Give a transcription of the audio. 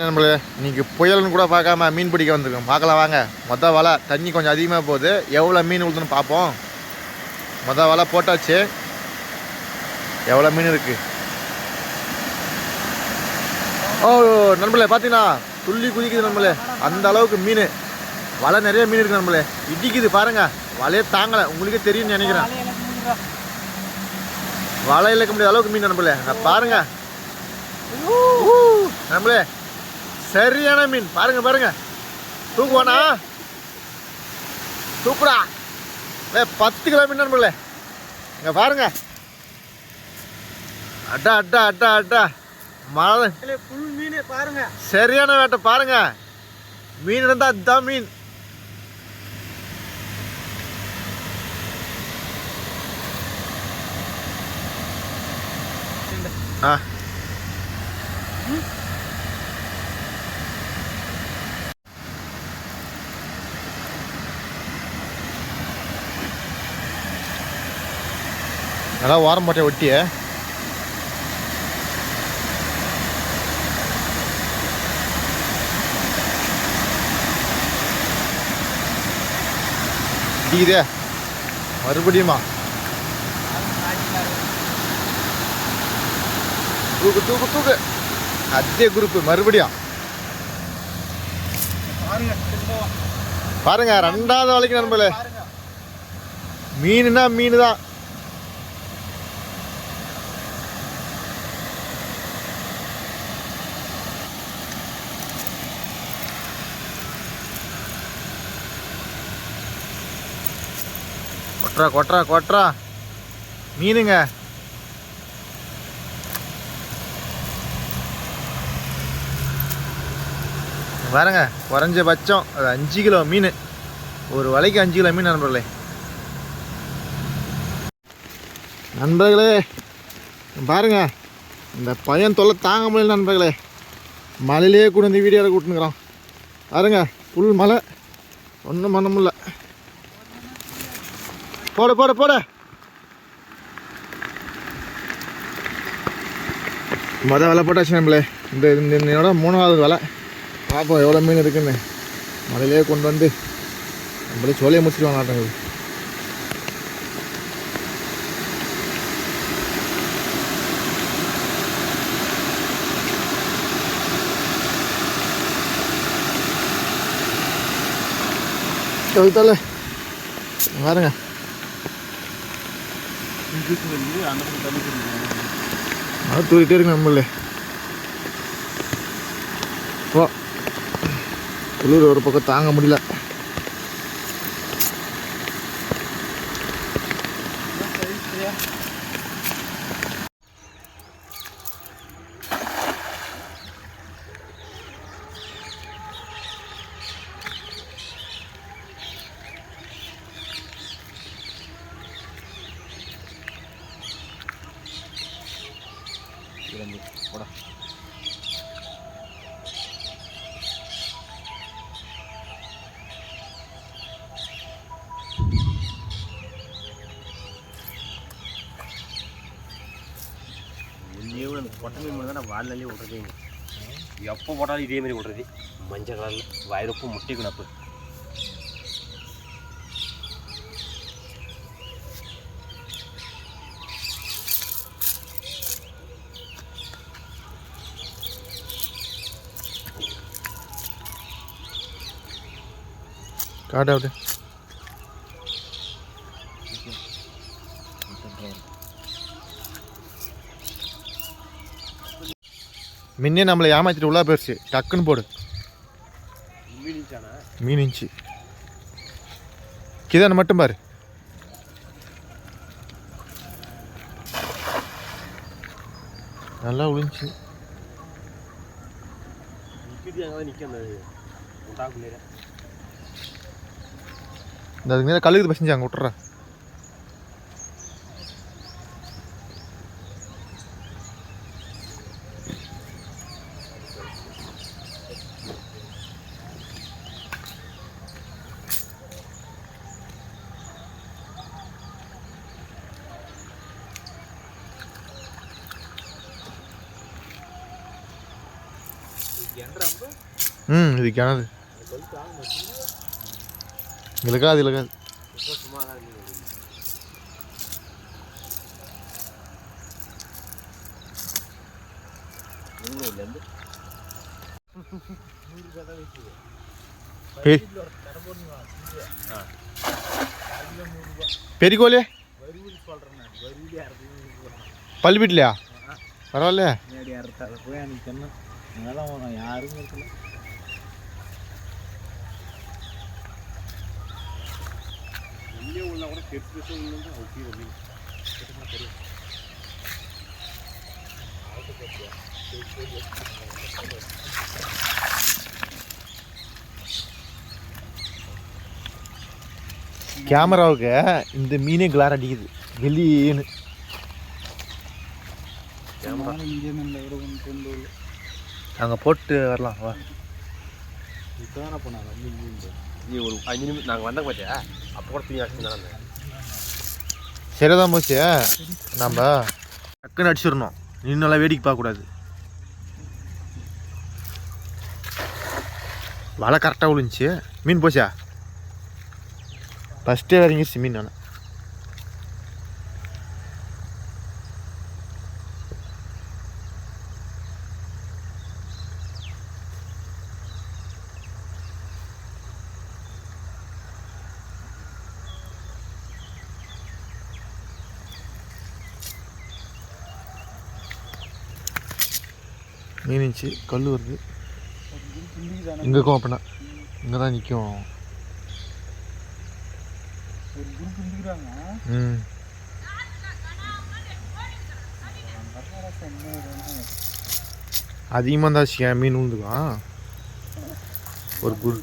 நம்மளே? இன்னைக்கு புயல்னு கூட பார்க்காம மீன் பிடிக்க வந்திருக்கோம். பார்க்கலாம் வாங்க. மொதல் வலை தண்ணி கொஞ்சம் அதிகமாக போகுது. எவ்வளோ மீன் விழுதுன்னு பார்ப்போம். மொதல் வலை போட்டாச்சு. எவ்வளோ மீன் இருக்கு? ஓ நண்பளே பார்த்தீங்கன்னா துள்ளி குதிக்குது நம்மளே அந்த அளவுக்கு மீன். வலை நிறைய மீன் இருக்கு நம்மளே இடிக்குது பாருங்க. வலையே தாங்கலை. உங்களுக்கே தெரியும்னு நினைக்கிறேன். வலை இழக்க முடியாத அளவுக்கு மீன் நம்மளே அங்க பாருங்க. ஊ, சரியான மீன். பாருங்க பாருங்க. தூக்குவானா? தூக்குடா. ஏ பத்து கிலோ மீன் நண்பர்களே இங்க பாருங்க. அட்டா அட்டா அட்டா அட்டா மழை. புல் மீன் பாருங்க. சரியான வேட்டை பாருங்க. மீன் இருந்தா அதுதான் மீன். நல்லா ஓரம் போட்டே ஒட்டிய. இடிக்குதே. மறுபடியுமா? தூக்கு தூக்கு தூக்கு. அதே குரூப் மறுபடியும். பாருங்க ரெண்டாவது வலைக்கு நண்பர்களே. மீனுனா மீன் தான் கொட்டுறா கொட்டுறா கொட்டுறா. மீனுங்க. பாருங்க குறைஞ்சபட்சம் அது அஞ்சு கிலோ மீன். ஒரு வலைக்கு அஞ்சு கிலோ மீன் நண்பர்களே. நண்பர்களே பாருங்க இந்த பையன் தொல்லை தாங்க முடியல நண்பர்களே. மலையிலே கூட வந்து வீடியோவில் கூட்டுனுக்குறான். பாருங்க புல் மலை ஒன்றும் பண்ண முடியல. போட போட போட. மொதல் வலை போட்டாச்சு நம்மளே. இந்த என்னோட மூணாவது வலை. பார்ப்போம் எவ்வளோ மீன் இருக்குன்னு. மலையிலே கொண்டு வந்து நம்மளே சோலையை முடிச்சுட்டு வாங்க கவிதால பாருங்க அது வந்து அந்த பக்கம் தள்ளி கொடுங்க தூரிட்டே இருக்கு நம்மளே. ஓ குளிர் ஒரு பக்கம் தாங்க முடியல. போடா. அந்த கொட்டை மீன் தான் வாழலே விட்றதே எப்போ போட்டாலும் இதே மாதிரி விட்றது மஞ்சள் கலரில் வயிறப்பு முட்டை குணப்பு காட்டு அப்படி முன்னே நம்மளை ஏமாத்திட்டு உள்ளா போயிடுச்சு டக்குன்னு போடு. மீன் இன்ச்சு. கிதான மட்டும் பாரு. நல்லா விழுந்துச்சு நிற்கிறது அங்கே நிற்க அந்த இந்த அதுக்கு மேலே கழுகுது பசிஞ்சு அங்கே விட்டுறேன் ம் இது கிணறு. இழுக்காது இழுக்காது சும்மா பள்ளி வீட்லையா வருது. பெங்களூர்லேருந்து பெரி பரவாயில்ல போய் உள்ளே உள்ள கூட பெருசு பெருசு உள்ள ஒட்டி மீன் கேமராவுக்கு இந்த மீனே கிளார் அடிக்குது. வெளியேன்னு. அங்கே போட்டு வரலாம் வா. இப்போ போனாங்க நீ ஒரு அஞ்சு நிமிஷம் நாங்கள் வந்த பார்த்தியா அப்போ கூட தீ ஆச்சு சரிதான் போச்சு. நம்ம டக்குன்னு அடிச்சிடணும். நின்னெல்லாம் வேடிக்கை பார்க்கக்கூடாது. வலை கரெக்டாக விழுந்துச்சு மீன் போச்சா? ஃபஸ்ட்டே இறங்கிடுச்சு மீன் நான். மீன் இருந்துச்சு கல் வருது. இங்கே இருக்கும் அப்படின்னா. இங்கே தான் நிற்கும் ம். அதிகமாக இருந்தாச்சு மீன் விழுந்துக்கும் ஒரு குரு